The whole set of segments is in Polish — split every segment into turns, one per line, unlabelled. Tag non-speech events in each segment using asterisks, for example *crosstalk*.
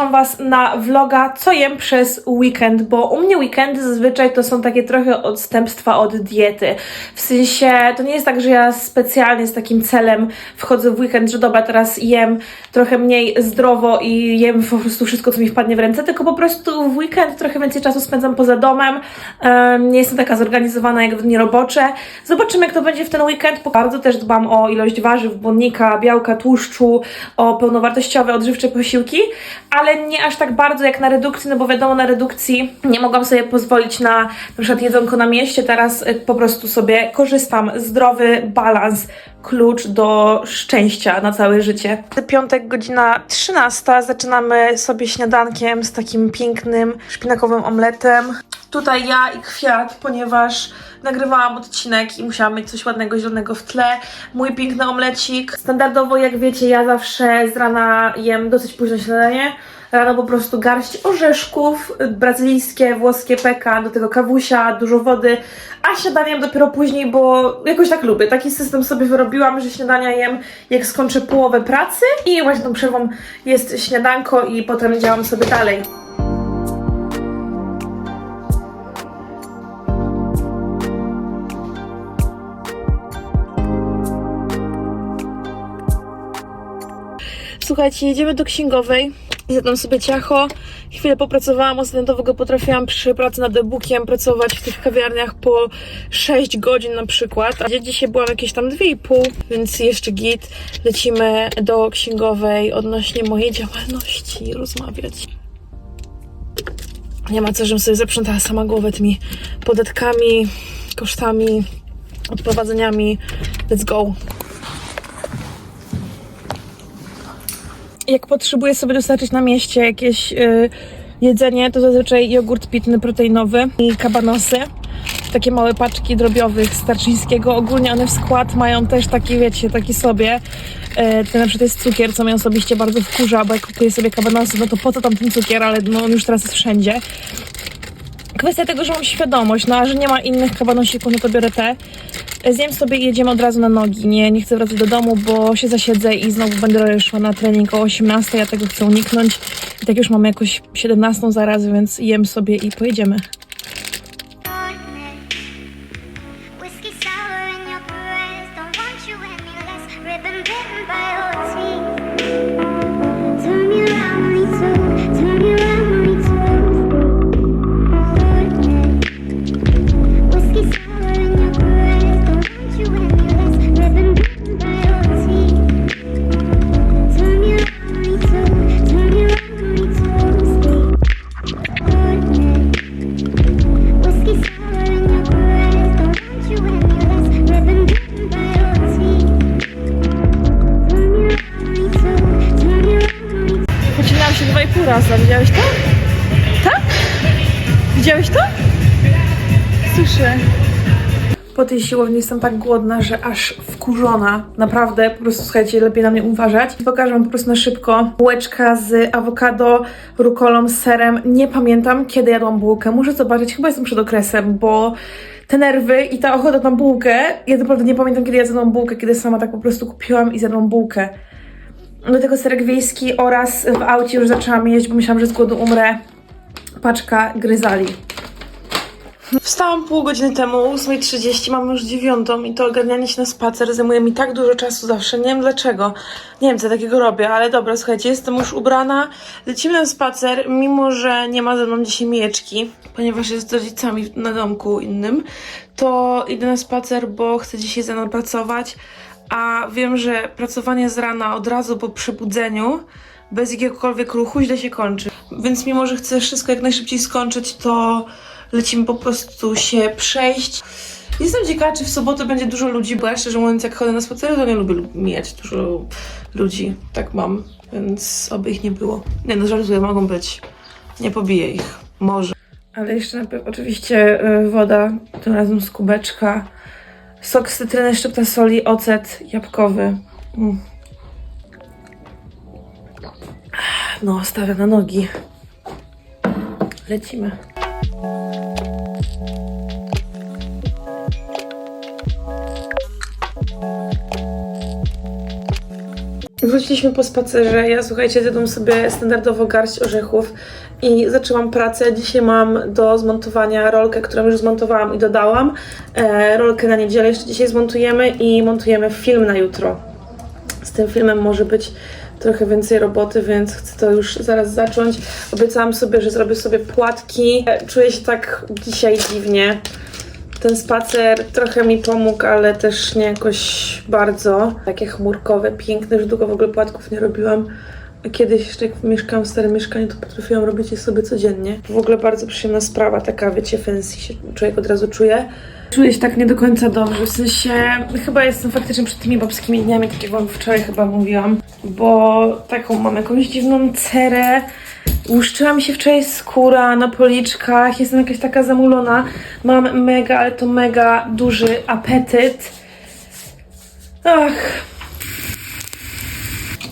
zapraszam Was na vloga, co jem przez weekend, bo u mnie weekendy zazwyczaj to są takie trochę odstępstwa od diety. W sensie, to nie jest tak, że ja specjalnie z takim celem wchodzę w weekend, że dobra, teraz jem trochę mniej zdrowo i jem po prostu wszystko, co mi wpadnie w ręce, tylko po prostu w weekend trochę więcej czasu spędzam poza domem. Em, nie jestem taka zorganizowana jak w dni robocze. Zobaczymy, jak to będzie w ten weekend. Bardzo też dbam o ilość warzyw, błonnika, białka, tłuszczu, o pełnowartościowe, odżywcze posiłki, ale nie aż tak bardzo jak na redukcji, no bo wiadomo, na redukcji nie mogłam sobie pozwolić na na przykład jedzonko na mieście. Teraz y, po prostu sobie korzystam. Zdrowy balans, klucz do szczęścia na całe życie. Piątek, godzina 13. Zaczynamy sobie śniadankiem z takim pięknym szpinakowym omletem. Tutaj ja i kwiat, ponieważ nagrywałam odcinek i musiałam mieć coś ładnego, zielonego w tle. Mój piękny omlecik. Standardowo, jak wiecie, ja zawsze z rana jem dosyć późno śniadanie. Rano po prostu garść orzeszków, brazylijskie, włoskie peka, do tego kawusia, dużo wody, a śniadaniem dopiero później, bo jakoś tak lubię. Taki system sobie wyrobiłam, że śniadania jem jak skończę połowę pracy i właśnie tą przerwą jest śniadanko i potem działam sobie dalej. Słuchajcie, jedziemy do księgowej. Zjadłam sobie ciacho. Chwilę popracowałam, ostatnio go potrafiłam przy pracy nad e-bookiem pracować w tych kawiarniach po 6 godzin na przykład. A dzisiaj byłam jakieś tam 2,5, więc jeszcze git. Lecimy do księgowej odnośnie mojej działalności rozmawiać. Nie ma co, żebym sobie zaprzątała sama głowę tymi podatkami, kosztami, odprowadzeniami. Let's go. Jak potrzebuję sobie dostarczyć na mieście jakieś y, jedzenie, to zazwyczaj jogurt pitny proteinowy i kabanosy. Takie małe paczki drobiowych z Tarczyńskiego. Ogólnie one w skład mają też taki, wiecie, taki sobie. Y, to na przykład jest cukier, co mnie osobiście bardzo wkurza, bo jak kupuję sobie kabanosy, no to po co tam ten cukier, ale no on już teraz jest wszędzie. Kwestia tego, że mam świadomość, no a że nie ma innych kabanosików, no to biorę te. Zjem sobie i jedziemy od razu na nogi. Nie, nie chcę wracać do domu, bo się zasiedzę i znowu będę szła na trening o 18. Ja tego chcę uniknąć. I tak już mamy jakoś 17 zaraz, więc jem sobie i pojedziemy. Się 2,5 razy. Widziałeś to? Tak? Widziałeś to? Słyszę. Po tej siłowni jestem tak głodna, że aż wkurzona. Naprawdę, po prostu słuchajcie, lepiej na mnie uważać. Pokażę wam po prostu na szybko. Bułeczka z awokado, rukolą, serem. Nie pamiętam, kiedy jadłam bułkę. Muszę zobaczyć, chyba jestem przed okresem, bo te nerwy i ta ochota na bułkę, ja naprawdę nie pamiętam, kiedy ja zjadłam bułkę, kiedy sama tak po prostu kupiłam i zjadłam bułkę. Do tego serek wiejski oraz w aucie już zaczęłam jeść, bo myślałam, że z głodu umrę. Paczka gryzali. Wstałam pół godziny temu, o 8.30, mam już dziewiątą i to ogarnianie się na spacer zajmuje mi tak dużo czasu zawsze. Nie wiem dlaczego. Nie wiem, co takiego robię, ale dobra, słuchajcie, jestem już ubrana. Lecimy na spacer, mimo że nie ma ze mną dzisiaj mijeczki, ponieważ jest z rodzicami na domku innym, to idę na spacer, bo chcę dzisiaj ze mną pracować, a wiem, że pracowanie z rana od razu po przebudzeniu bez jakiegokolwiek ruchu źle się kończy. Więc mimo, że chcę wszystko jak najszybciej skończyć, to lecimy po prostu się przejść. Jestem ciekawa, czy w sobotę będzie dużo ludzi, bo ja szczerze mówiąc, jak chodzę na spacery, to nie lubię lu- mijać dużo ludzi. Tak mam, więc oby ich nie było. Nie no, żartuję, mogą być. Nie pobiję ich. Może. Ale jeszcze oczywiście y, woda, tym razem z kubeczka. Sok z cytryny, szczypta soli, ocet jabłkowy. Mm. No, stawiam na nogi. Lecimy. Wróciliśmy po spacerze. Ja słuchajcie, zjadłam sobie standardowo garść orzechów i zaczęłam pracę. Dzisiaj mam do zmontowania rolkę, którą już zmontowałam i dodałam. E, rolkę na niedzielę jeszcze dzisiaj zmontujemy i montujemy film na jutro. Z tym filmem może być trochę więcej roboty, więc chcę to już zaraz zacząć. Obiecałam sobie, że zrobię sobie płatki. E, Czuję się tak dzisiaj dziwnie. Ten spacer trochę mi pomógł, ale też nie jakoś bardzo. Takie chmurkowe, piękne, już długo w ogóle płatków nie robiłam. Kiedyś jeszcze jak mieszkałam w starym mieszkaniu, to potrafiłam robić je sobie codziennie. W ogóle bardzo przyjemna sprawa, taka wiecie, fancy się człowiek od razu czuje. Czuję się tak nie do końca dobrze, w sensie chyba jestem faktycznie przed tymi babskimi dniami, tak jak wam wczoraj chyba mówiłam, bo taką mam jakąś dziwną cerę, Łuszczyła mi się wczoraj skóra na policzkach, jestem jakaś taka zamulona. Mam mega, ale to mega duży apetyt. Ach.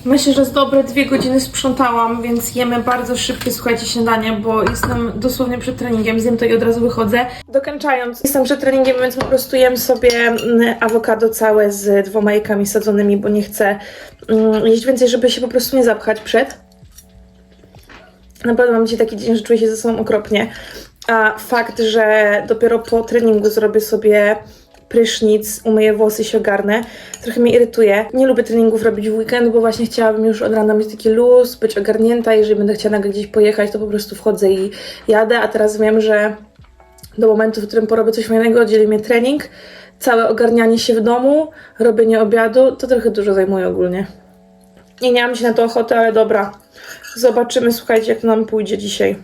Myślę, że z dobre dwie godziny sprzątałam, więc jemy bardzo szybkie, słuchajcie, śniadanie, bo jestem dosłownie przed treningiem, zjem to i od razu wychodzę. Dokończając, jestem przed treningiem, więc po prostu jem sobie mm, awokado całe z dwoma jajkami sadzonymi, bo nie chcę mm, jeść więcej, żeby się po prostu nie zapchać przed. Naprawdę mam dzisiaj taki dzień, że czuję się ze sobą okropnie. A fakt, że dopiero po treningu zrobię sobie prysznic, umyję włosy, się ogarnę, trochę mnie irytuje. Nie lubię treningów robić w weekend, bo właśnie chciałabym już od rana mieć taki luz, być ogarnięta. Jeżeli będę chciała nagle gdzieś pojechać, to po prostu wchodzę i jadę, a teraz wiem, że do momentu, w którym porobię coś fajnego, dzieli mnie trening, całe ogarnianie się w domu, robienie obiadu, to trochę dużo zajmuje ogólnie. Nie miałam się na to ochotę, ale dobra. Zobaczymy, słuchajcie, jak nam pójdzie dzisiaj.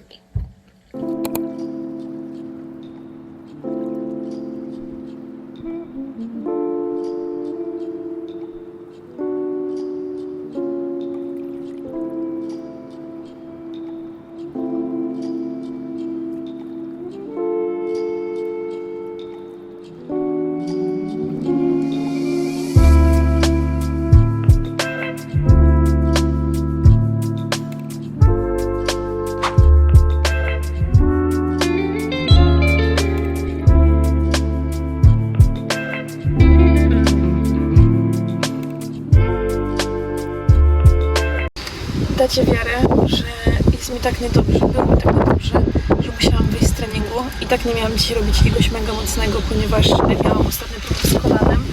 I tak nie miałam dzisiaj robić jakiegoś mega mocnego, ponieważ miałam ostatnio problem z kolanem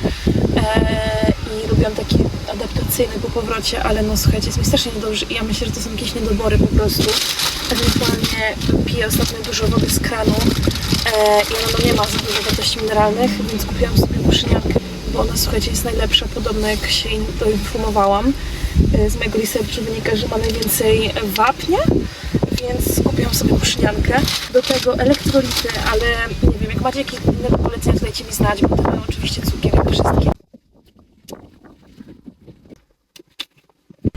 eee, i robiłam taki adaptacyjny po powrocie, ale no słuchajcie, jest mi strasznie niedobrze i ja myślę, że to są jakieś niedobory po prostu. Ewentualnie piję ostatnio dużo wody z kranu eee, i ona nie ma za dużo wartości mineralnych, więc kupiłam sobie puszyniankę, bo ona słuchajcie jest najlepsza, podobno jak się in- doinformowałam. E, Z mojego researchu wynika, że ma najwięcej wapnia, więc kupiłam sobie puszyniankę. Do tego elektrolity, ale nie wiem, jak macie jakieś inne polecenia, to dajcie mi znać, bo to mają oczywiście cukier jak wszystkie.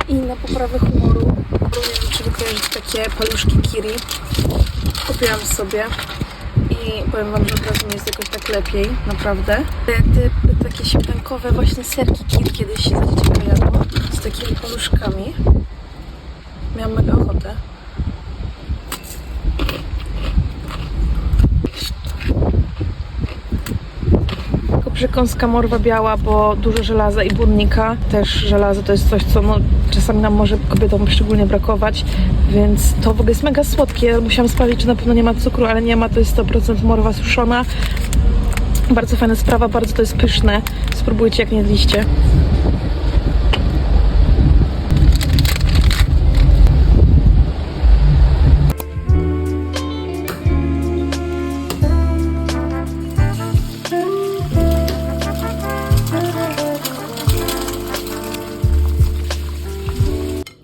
I na poprawę humoru, bo nie wiem, czy takie paluszki kiri. Kupiłam sobie i powiem wam, że od razu nie jest jakoś tak lepiej, naprawdę. Te, takie śmietankowe właśnie serki kir kiedyś się za z takimi paluszkami. Miałam mega ochotę. Tylko przekąska morwa biała, bo dużo żelaza i błonnika. Też żelazo to jest coś, co no, czasami nam może kobietom szczególnie brakować, więc to w ogóle jest mega słodkie. Musiałam sprawdzić, czy na pewno nie ma cukru, ale nie ma, to jest 100% morwa suszona. Bardzo fajna sprawa, bardzo to jest pyszne. Spróbujcie, jak nie jedliście.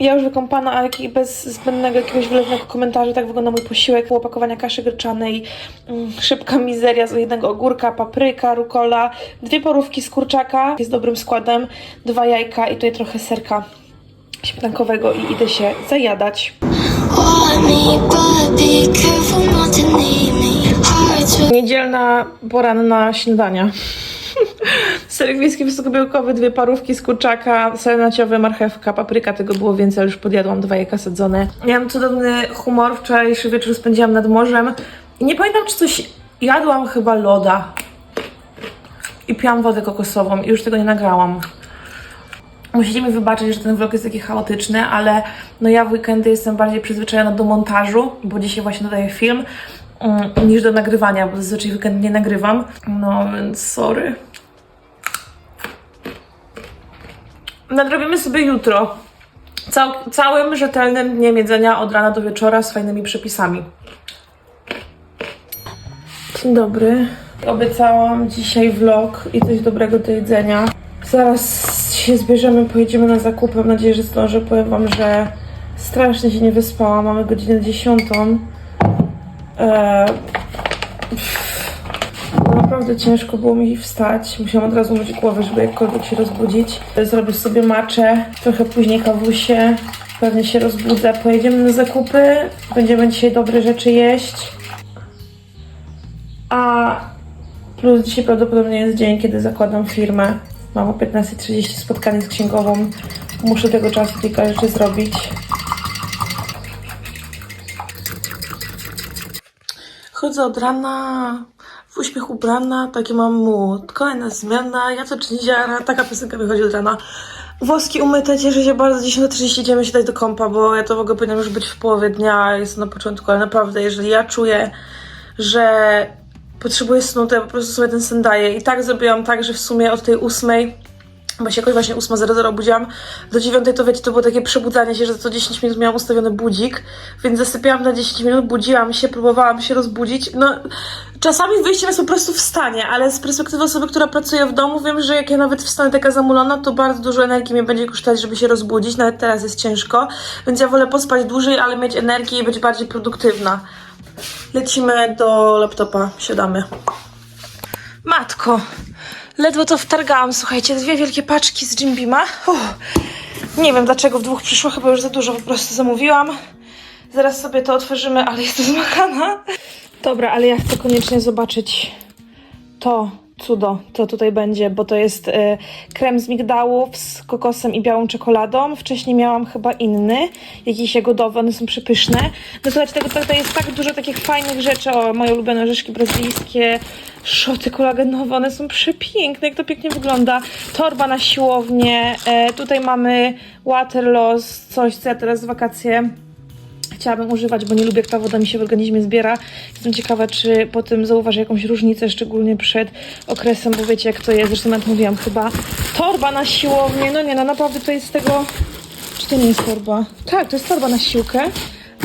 Ja już wykąpana, ale bez zbędnego jakiegoś wylewnego komentarza, tak wygląda mój posiłek. Było pakowania kaszy gryczanej, mm, szybka mizeria z jednego ogórka, papryka, rukola, dwie porówki z kurczaka, jest dobrym składem, dwa jajka i tutaj trochę serka śmietankowego i idę się zajadać. Niedzielna poranna śniadania. Serek wiejski wysokobiałkowy, dwie parówki z kurczaka, ser naciowy, marchewka, papryka, tego było więcej, ale już podjadłam dwa jajka sadzone. Miałam cudowny humor, wczorajszy wieczór spędziłam nad morzem i nie pamiętam, czy coś jadłam, chyba loda. I piłam wodę kokosową i już tego nie nagrałam. Musicie mi wybaczyć, że ten vlog jest taki chaotyczny, ale no ja w weekendy jestem bardziej przyzwyczajona do montażu, bo dzisiaj właśnie dodaję film, mm, niż do nagrywania, bo zazwyczaj weekend nie nagrywam. No więc sorry. Nadrobimy sobie jutro. Cał, całym rzetelnym dniem jedzenia od rana do wieczora z fajnymi przepisami. Dzień dobry. Obiecałam dzisiaj vlog i coś dobrego do jedzenia. Zaraz się zbierzemy, pojedziemy na zakupy. Mam nadzieję, że zdążę. Powiem wam, że strasznie się nie wyspałam. Mamy godzinę dziesiątą. Eee, pff, naprawdę ciężko było mi wstać. Musiałam od razu myć głowę, żeby jakkolwiek się rozbudzić. Zrobię sobie maczę, trochę później kawusie. Pewnie się rozbudzę. Pojedziemy na zakupy. Będziemy dzisiaj dobre rzeczy jeść. A plus dzisiaj prawdopodobnie jest dzień, kiedy zakładam firmę. Mam o 15.30 spotkanie z księgową. Muszę tego czasu kilka rzeczy zrobić. Chodzę od rana, w uśmiech ubrana, taki mam mood. Kolejna zmiana, ja to czyniziara, taka piosenka wychodzi od rana. Włoski umyte, cieszę się bardzo, 10.30 idziemy się dać do kąpa, bo ja to w ogóle powinnam już być w połowie dnia, jestem na początku, ale naprawdę, jeżeli ja czuję, że potrzebuję snu, to ja po prostu sobie ten sen daję. I tak zrobiłam tak, że w sumie od tej ósmej, bo się jakoś właśnie 8.00 obudziłam, do 9 to wiecie, to było takie przebudzanie się, że co 10 minut miałam ustawiony budzik, więc zasypiałam na 10 minut, budziłam się, próbowałam się rozbudzić. No, czasami wyjście jest po prostu w stanie, ale z perspektywy osoby, która pracuje w domu, wiem, że jak ja nawet wstanę taka zamulona, to bardzo dużo energii mnie będzie kosztować, żeby się rozbudzić, nawet teraz jest ciężko, więc ja wolę pospać dłużej, ale mieć energię i być bardziej produktywna. Lecimy do laptopa, siadamy. Matko, ledwo to wtargałam, słuchajcie, dwie wielkie paczki z Jim Beama. Uff, nie wiem dlaczego w dwóch przyszło, chyba już za dużo po prostu zamówiłam. Zaraz sobie to otworzymy, ale jestem zmachana. Dobra, ale ja chcę koniecznie zobaczyć to cudo, co tutaj będzie, bo to jest e, krem z migdałów z kokosem i białą czekoladą. Wcześniej miałam chyba inny, jakiś jagodowy, one są przepyszne. No słuchajcie, tego tutaj jest tak dużo takich fajnych rzeczy. O, moje ulubione orzeszki brazylijskie, szoty kolagenowe, one są przepiękne, jak to pięknie wygląda. Torba na siłownię, e, tutaj mamy water loss, coś, co ja teraz w wakacje chciałabym używać, bo nie lubię, jak ta woda mi się w organizmie zbiera. Jestem ciekawa, czy po tym zauważę jakąś różnicę, szczególnie przed okresem, bo wiecie, jak to jest. Zresztą jak mówiłam, chyba torba na siłownię. No nie, no naprawdę to jest z tego... Czy to nie jest torba? Tak, to jest torba na siłkę,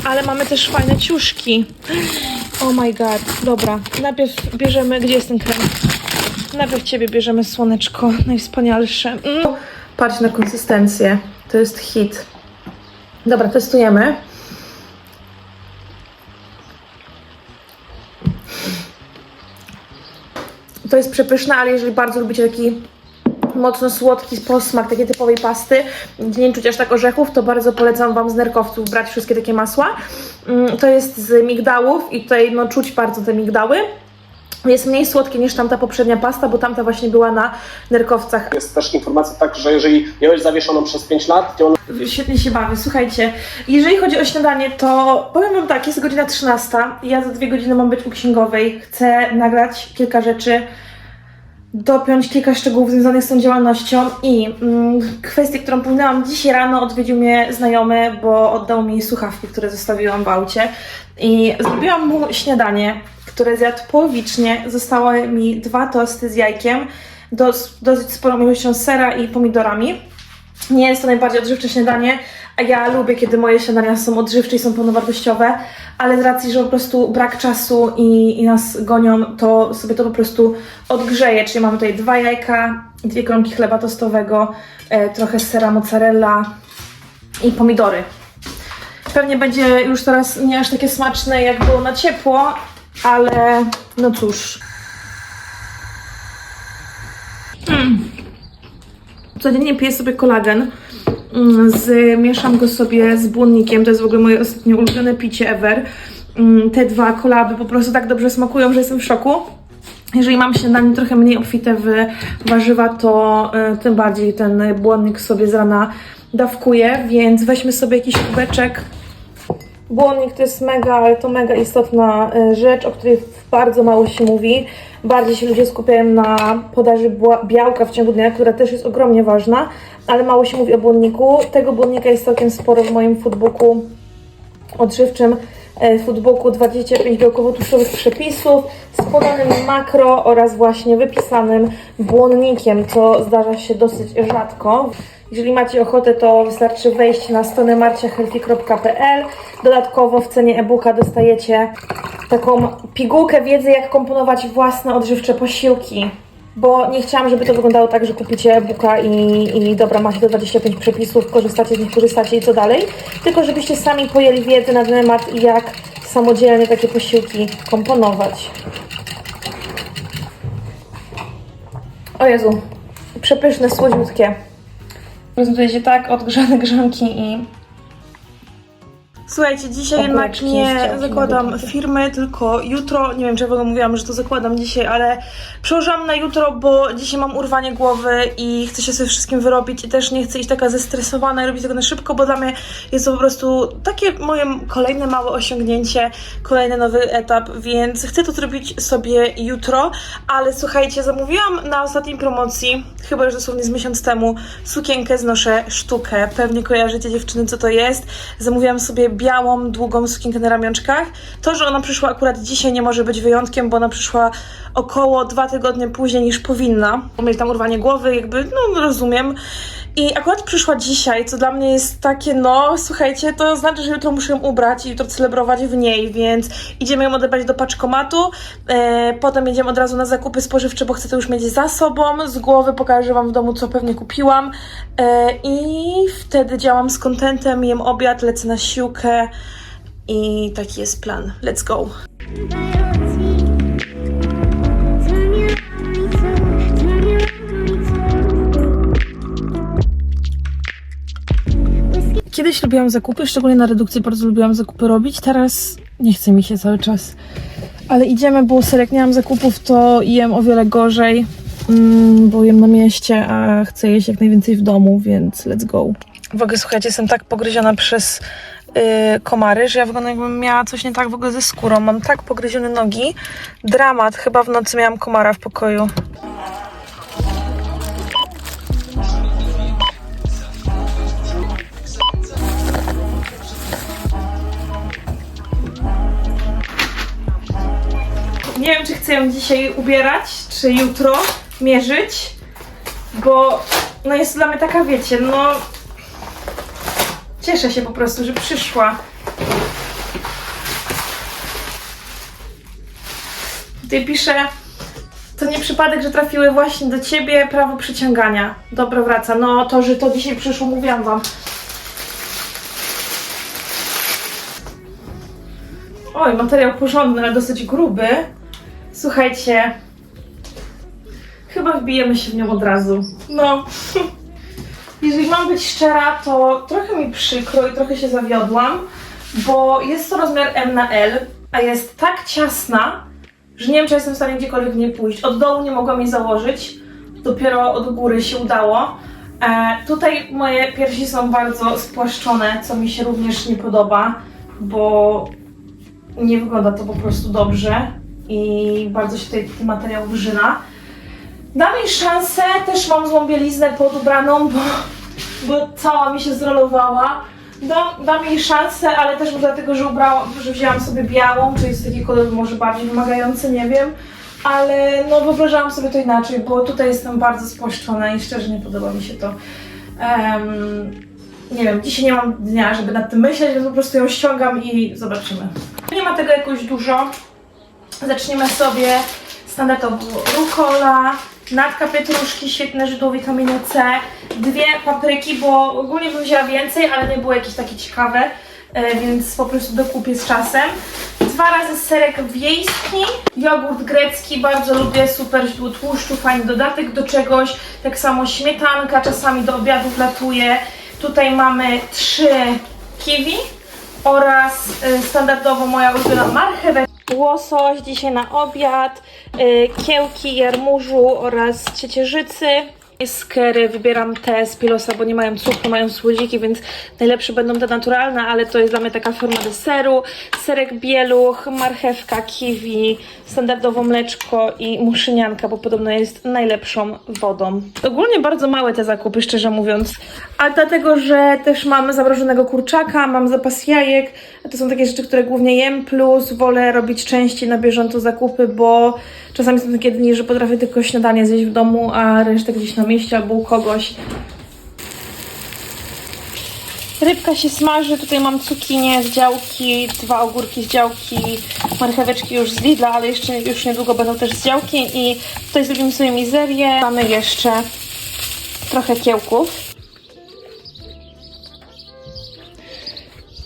ale mamy też fajne ciuszki. Oh my god, dobra. Najpierw bierzemy... Gdzie jest ten krem? Najpierw ciebie bierzemy, słoneczko, najwspanialsze. Mm. Patrz na konsystencję. To jest hit. Dobra, testujemy. To jest przepyszne, ale jeżeli bardzo lubicie taki mocno słodki posmak takiej typowej pasty, gdzie nie czuć aż tak orzechów, to bardzo polecam Wam z nerkowców brać wszystkie takie masła. Mm, To jest z migdałów i tutaj no, czuć bardzo te migdały. Jest mniej słodkie niż tamta poprzednia pasta, bo tamta właśnie była na nerkowcach.
Jest też informacja tak, że jeżeli miałeś zawieszoną przez 5 lat, to on
Świetnie się bawię. Słuchajcie, jeżeli chodzi o śniadanie, to powiem Wam tak, jest godzina 13. Ja za dwie godziny mam być u księgowej. Chcę nagrać kilka rzeczy, dopiąć kilka szczegółów związanych z tą działalnością i mm, kwestię, którą pominęłam dzisiaj rano, odwiedził mnie znajomy, bo oddał mi słuchawki, które zostawiłam w aucie i zrobiłam mu śniadanie, które zjadł połowicznie. Zostały mi dwa tosty z jajkiem, dos, dosyć sporą ilością sera i pomidorami. Nie jest to najbardziej odżywcze śniadanie, a ja lubię, kiedy moje śniadania są odżywcze i są pełnowartościowe, ale z racji, że po prostu brak czasu i, i nas gonią, to sobie to po prostu odgrzeję. Czyli mamy tutaj dwa jajka, dwie kromki chleba tostowego, e, trochę sera mozzarella i pomidory. Pewnie będzie już teraz nie aż takie smaczne, jak było na ciepło, ale no cóż. Codziennie piję sobie kolagen. Mm, Z, mieszam go sobie z błonnikiem. To jest w ogóle moje ostatnio ulubione picie ever. Mm, Te dwa kolaby po prostu tak dobrze smakują, że jestem w szoku. Jeżeli mam śniadanie trochę mniej obfite w warzywa, to y, tym bardziej ten błonnik sobie z rana dawkuję, więc weźmy sobie jakiś kubeczek Błonnik to jest mega, ale to mega istotna e, rzecz, o której bardzo mało się mówi. Bardziej się ludzie skupiają na podaży białka w ciągu dnia, która też jest ogromnie ważna, ale mało się mówi o błonniku. Tego błonnika jest całkiem sporo w moim foodbooku odżywczym foodbooku 25 białkowo-tłuszczowych przepisów z podanym makro oraz właśnie wypisanym błonnikiem, co zdarza się dosyć rzadko. Jeżeli macie ochotę, to wystarczy wejść na stronę marciahealthy.pl. Dodatkowo w cenie e-booka dostajecie taką pigułkę wiedzy, jak komponować własne odżywcze posiłki. Bo nie chciałam, żeby to wyglądało tak, że kupicie e-booka i, i dobra, macie te 25 przepisów, korzystacie z nich, korzystacie i co dalej. Tylko żebyście sami pojęli wiedzę na temat, jak samodzielnie takie posiłki komponować. O Jezu, przepyszne, słodziutkie. Prezentuje się tak, odgrzane grzanki i... Słuchajcie, dzisiaj jednak nie zakładam firmy, tylko jutro, nie wiem ogóle mówiłam, że to zakładam dzisiaj, ale przełożyłam na jutro, bo dzisiaj mam urwanie głowy i chcę się sobie wszystkim wyrobić i też nie chcę iść taka zestresowana i robić tego na szybko, bo dla mnie jest to po prostu takie moje kolejne małe osiągnięcie, kolejny nowy etap, więc chcę to zrobić sobie jutro, ale słuchajcie, zamówiłam na ostatniej promocji, chyba już dosłownie z miesiąc temu, sukienkę znoszę sztukę, pewnie kojarzycie dziewczyny co to jest, zamówiłam sobie białą, długą sukienkę na ramionczkach, to, że ona przyszła akurat dzisiaj nie może być wyjątkiem, bo ona przyszła około dwa tygodnie później niż powinna, mieli tam urwanie głowy, jakby, no rozumiem, i akurat przyszła dzisiaj, co dla mnie jest takie, no słuchajcie, to znaczy, że jutro muszę ją ubrać i jutro celebrować w niej, więc idziemy ją odebrać do paczkomatu, e, potem jedziemy od razu na zakupy spożywcze, bo chcę to już mieć za sobą, z głowy pokażę Wam w domu, co pewnie kupiłam e, i wtedy działam z kontentem, jem obiad, lecę na siłkę i taki jest plan. Let's go! Kiedyś lubiłam zakupy, szczególnie na redukcji bardzo lubiłam zakupy robić, teraz nie chce mi się cały czas. Ale idziemy, bo jak nie mam zakupów, to jem o wiele gorzej, mm, bo jem na mieście, a chcę jeść jak najwięcej w domu, więc let's go. W ogóle słuchajcie, jestem tak pogryziona przez yy, komary, że ja wyglądam jakbym miała coś nie tak w ogóle ze skórą. Mam tak pogryzione nogi. Dramat, chyba w nocy miałam komara w pokoju. Nie wiem, czy chcę ją dzisiaj ubierać, czy jutro mierzyć, bo no jest dla mnie taka, wiecie, no cieszę się po prostu, że przyszła. Tutaj pisze, to nie przypadek, że trafiły właśnie do ciebie prawo przyciągania. Dobro wraca. No to, że to dzisiaj przyszło, mówiłam wam. Oj, materiał porządny, ale dosyć gruby. Słuchajcie, chyba wbijemy się w nią od razu. No, *laughs* jeżeli mam być szczera, to trochę mi przykro i trochę się zawiodłam, bo jest to rozmiar M na L, a jest tak ciasna, że nie wiem, czy jestem w stanie gdziekolwiek w niej pójść. Od dołu nie mogłam jej założyć, dopiero od góry się udało. E, tutaj moje piersi są bardzo spłaszczone, co mi się również nie podoba, bo nie wygląda to po prostu dobrze i bardzo się tutaj ten materiał wrzyna. Dam jej szansę, też mam złą bieliznę podubraną, bo, bo cała mi się zrolowała. Dam, dam jej szansę, ale też dlatego, że ubrałam, że wzięłam sobie białą, czyli jest taki kolor może bardziej wymagający, nie wiem. Ale no wyobrażałam sobie to inaczej, bo tutaj jestem bardzo spłaszczona i szczerze nie podoba mi się to. Em, nie wiem, dzisiaj nie mam dnia, żeby nad tym myśleć, więc po prostu ją ściągam i zobaczymy. Nie ma tego jakoś dużo. Zaczniemy sobie standardowo rukola, natka pietruszki, świetne źródło witaminy C, dwie papryki, bo ogólnie bym wzięła więcej, ale nie było jakieś takie ciekawe, e, więc po prostu dokupię z czasem. Dwa razy serek wiejski, jogurt grecki, bardzo lubię, super źródło tłuszczu, fajny dodatek do czegoś, tak samo śmietanka, czasami do obiadów latuje. Tutaj mamy trzy kiwi oraz y, standardowo moja ulubiona marchewę. Łosoś dzisiaj na obiad, y, kiełki jarmużu oraz ciecierzycy Z Kery wybieram te z Pilosa, bo nie mają cukru, mają słodziki, więc najlepsze będą te naturalne, ale to jest dla mnie taka forma deseru. Serek bieluch, marchewka, kiwi, standardowo mleczko i muszynianka, bo podobno jest najlepszą wodą. Ogólnie bardzo małe te zakupy, szczerze mówiąc. A dlatego, że też mam zamrożonego kurczaka, mam zapas jajek, to są takie rzeczy, które głównie jem, plus wolę robić częściej na bieżąco zakupy, bo czasami są takie dni, że potrafię tylko śniadanie zjeść w domu, a resztę gdzieś na mieście albo u kogoś. Rybka się smaży, tutaj mam cukinię z działki, dwa ogórki z działki, marcheweczki już z Lidla, ale jeszcze już niedługo będą też z działki i tutaj zrobimy sobie mizerię. Mamy jeszcze trochę kiełków.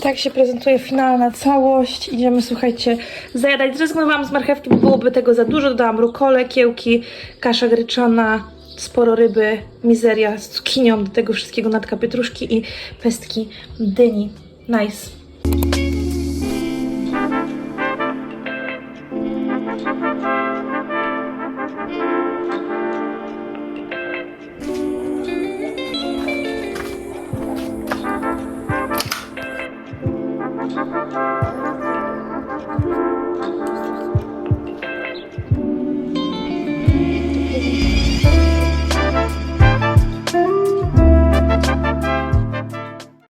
Tak się prezentuje finalna całość. Idziemy, słuchajcie, zajadać. Zrezygnowałam z marchewki, bo byłoby tego za dużo. Dodałam rukolę, kiełki, kasza gryczana, sporo ryby, mizeria z cukinią, do tego wszystkiego natka pietruszki i pestki dyni. Nice.